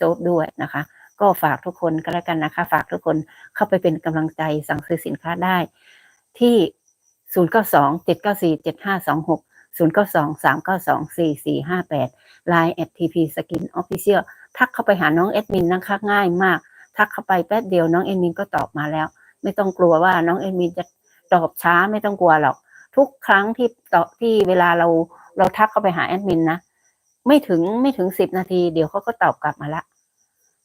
โซฟด้วยนะคะ ก็ฝากทุกคนก็แล้วกันนะคะ ฝากทุกคนเข้าไปเป็นกำลังใจสั่งซื้อสินค้าได้ ที่ 0 9 2 7 9 4 7 5 2 6 0 9 2 3 9 2 4 4 5 8 Line at TP Skin Official ทักเข้าไปหาน้องแอดมินนะคะง่ายมาก ทักเข้าไปแป๊บเดียวน้องแอดมินก็ตอบมาแล้ว ไม่ต้องกลัวว่าน้องแอดมินจะตอบช้าไม่ต้องกลัวหรอก ทุกครั้งที่ตอบที่เวลาเราเราทักเข้าไปหาแอดมินนะ ไม่ถึงไม่ถึงสิบนาที เดี๋ยวเขาก็ตอบกลับมาละ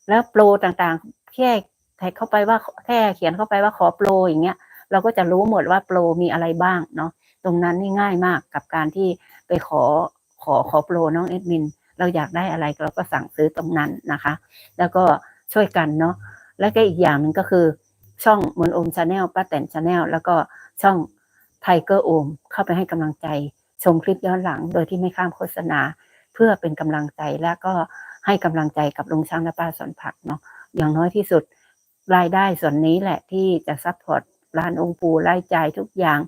แล้วโปรต่างๆ แค่แท็กเข้าไปว่าแค่เขียนเข้าไปว่าขอโปรอย่างเงี้ย เราก็จะรู้หมดว่าโปรมีอะไรบ้างเนาะตรงนั้นนี่ง่ายมากกับการที่ไปขอขอขอโปรน้องเอ็ดมิน เราอยากได้อะไรเราก็สั่งซื้อตรงนั้นนะคะ แล้วก็ช่วยกันเนาะแล้วก็อีกอย่างหนึ่งก็คือ ช่องมนโอมชาแนลป้าแตนชาแนลแล้วก็ช่องไทเกอร์โอมเข้าไปให้กำลังใจ ชมคลิปย้อนหลังโดยที่ไม่ข้ามโฆษณา เพื่อเป็นกำลังใจและก็ให้กำลังใจกับลุงช่างและป้าสอนผักเนาะอย่างน้อยที่สุดรายได้ส่วนนี้แหละที่จะซัพพอร์ตร้านองค์ปูรายจ่ายทุกอย่าง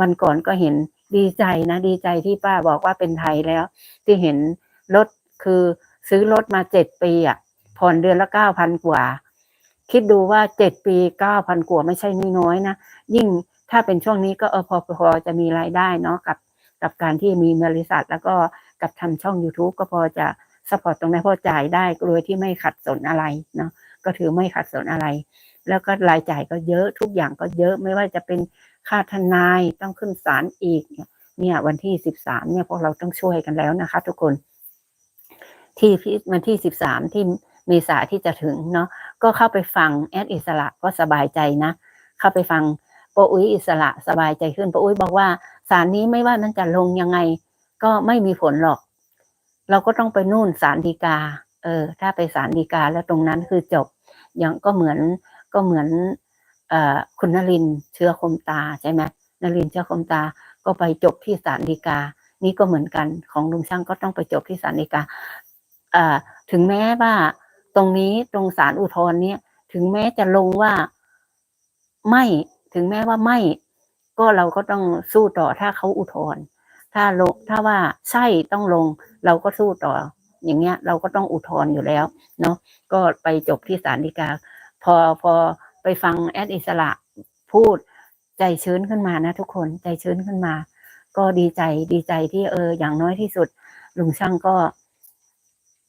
วันก่อนก็เห็นดีใจนะ ดีใจที่ป้าบอกว่าเป็นไทยแล้ว ที่เห็นรถคือซื้อรถมาเจ็ดปีอะผ่อนเดือนละเก้าพันกว่า คิดดูว่าเจ็ดปีเก้าพันกว่าไม่ใช่น้อยๆนะยิ่งถ้าเป็นช่วงนี้ก็เออพอพอจะมีรายได้เนาะกับกับการที่มีบริษัทแล้วก็ กับทำช่อง YouTube ก็พอจะสปอร์ตตรงนั้นพอจ่ายได้โดยที่ไม่ขัดสนอะไรเนาะก็ถือไม่ขัดสนอะไร แล้วก็รายจ่ายก็เยอะทุกอย่างก็เยอะไม่ว่าจะเป็นค่าทนายต้องขึ้นศาลอีกเนี่ยวันที่สิบสามเนี่ยพวกเราต้องช่วยกันแล้วนะคะ ทุกคน ที่วันที่สิบสามที่เมษาที่จะถึงเนาะก็เข้าไปฟังแอดอิสระก็สบายใจนะ เข้าไปฟังโปอุ้ยอิสระสบายใจขึ้นโปอุ้ยบอกว่าศาลนี้ไม่ว่ามันจะลงยังไง ก็ไม่มีผลหรอก เราก็ต้องไปนู่นศาลฎีกา เออ ถ้าไปศาลฎีกาแล้วตรงนั้นคือจบ อย่างก็เหมือนก็เหมือนออคุณนรินเชื้อคมตาใช่ไหมนรินเชื้อคมตาก็ไปจบที่ศาลฎีกา นี่ก็เหมือนกันของลุงช่างก็ต้องไปจบที่ศาลฎีกาถึงแม้ว่าตรงนี้ตรงศาลอุทธรณ์เนี่ย ถึงแม้จะลงว่าไม่ถึงแม้ว่าไม่ ก็เราก็ต้องสู้ต่อถ้าเขาอุทธรณ์ ถ้าลงถ้าว่าใช่ต้องลงเราก็สู้ต่อ อย่างเงี้ย เราก็ต้องอุทธรณ์อยู่แล้วเนาะก็ไปจบที่ศาลฎีกา พอพอไปฟังแอดอิสระพูดใจชื้นขึ้นมานะ ทุกคนใจชื้นขึ้นมา ก็ดีใจดีใจที่เออ อย่างน้อยที่สุด ลุงช่างก็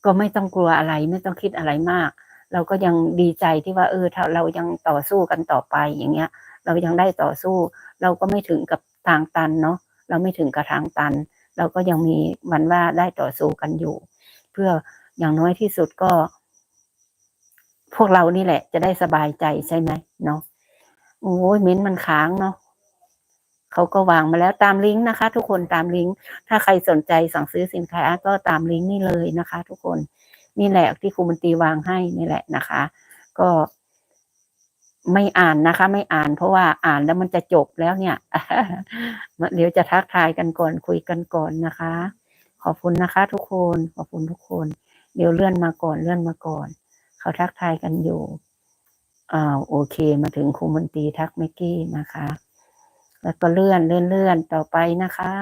ก็ไม่ต้องกลัวอะไร ไม่ต้องคิดอะไรมาก เราก็ยังดีใจที่ว่า เออถ้าเรายังต่อสู้กันต่อไปอย่างเงี้ย เรายังได้ต่อสู้ เราก็ไม่ถึงกับทางตันเนาะ เราไม่ถึงกับทางตัน เราก็ยังมีมันว่าได้ต่อสู้กันอยู่ เพื่ออย่างน้อยที่สุดก็ พวกเรานี่แหละ จะได้สบายใจใช่ไหมเนาะโอ้ยเม้นมันค้างเนาะเขาก็วางมาแล้วตามลิงก์นะคะ ทุกคนตามลิงก์ถ้าใครสนใจสั่งซื้อสินค้าก็ตามลิงก์นี่เลยนะคะ ทุกคนนี่แหละที่ครูมันตีวางให้นี่แหละนะคะ ก็ ไม่อ่านนะคะ ไม่อ่านเพราะว่าอ่านแล้วมันจะจบแล้วเนี่ยเดี๋ยวจะทักทายกันก่อนคุยกันก่อนนะคะ ขอบคุณนะคะ ทุกคนขอบคุณทุกคน เดี๋ยวเลื่อนมาก่อนเลื่อนมาก่อน เขาทักทายกันอยู่อ่าโอเค มาถึงครูมนตรีทักเมกกี้นะคะ แล้วก็เลื่อนเลื่อนเลื่อนต่อไปนะคะ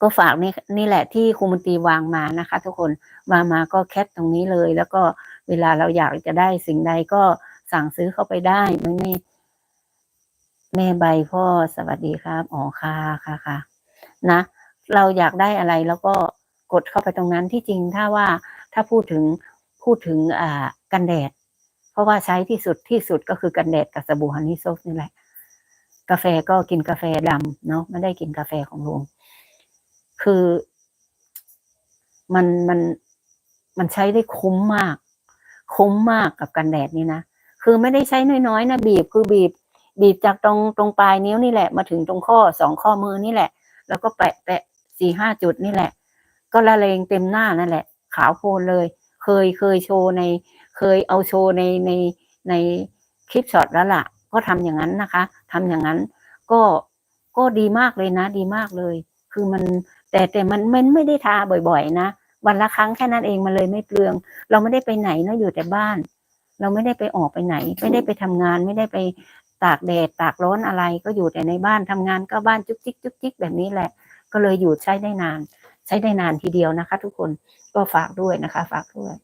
ก็ฝากนี่นี่แหละที่ครูมนตรีวางมานะคะ ทุกคนวางมาก็แคปตรงนี้เลย แล้วก็เวลาเราอยากจะได้สิ่งใดก็ สั่งซื้อเข้าไปได้ไม่ไม่แม่ใบพ่อสวัสดีครับอ๋อค่ะค่ะค่ะนะ เราอยากได้อะไรแล้วก็กดเข้าไปตรงนั้นที่จริงถ้าว่าถ้าพูดถึงพูดถึงอ่ากันแดด เพราะว่าใช้ที่สุดที่สุดก็คือกันแดดกับสบู่ฮันนี่โซฟนี่แหละ กาแฟก็กินกาแฟดำเนาะไม่ได้กินกาแฟของลุงคือ มันมันมันใช้ได้คุ้มมาก คุ้มมากกับกันแดดนี่นะ คือไม่ได้ใช้น้อยๆนะบีบคือบีบ บีบจากตรงตรงปลายนิ้วนี่แหละ มาถึงตรงข้อสองข้อมือนี่แหละ แล้วก็แปะแปะสี่ห้าจุดนี่แหละ ก็ละเลงเต็มหน้านั่นแหละ ขาวโพลนเลย เคยเคยโชว์ใน เคยเอาโชว์ในในในคลิปช็อตแล้วล่ะ ก็ทำอย่างนั้นนะคะทำอย่างนั้น ก็ก็ดีมากเลยนะ ดีมากเลย คือมันแต่แต่มันมันไม่ได้ทาบ่อยๆนะวันละครั้งแค่นั้นเองมันเลยไม่เปลือง เราไม่ได้ไปไหนเนาะอยู่แต่บ้าน เราไม่ได้ไปออกไปไหน ไม่ได้ไปทำงานไม่ได้ไปตากแดดตากร้อนอะไรก็อยู่แต่ในบ้านทำงานก็บ้านจุกจิกจุกจิกแบบนี้แหละ ก็เลยอยู่ใช้ได้นาน ใช้ได้นานทีเดียวนะคะ ทุกคนก็ฝากด้วยนะคะ ฝากด้วย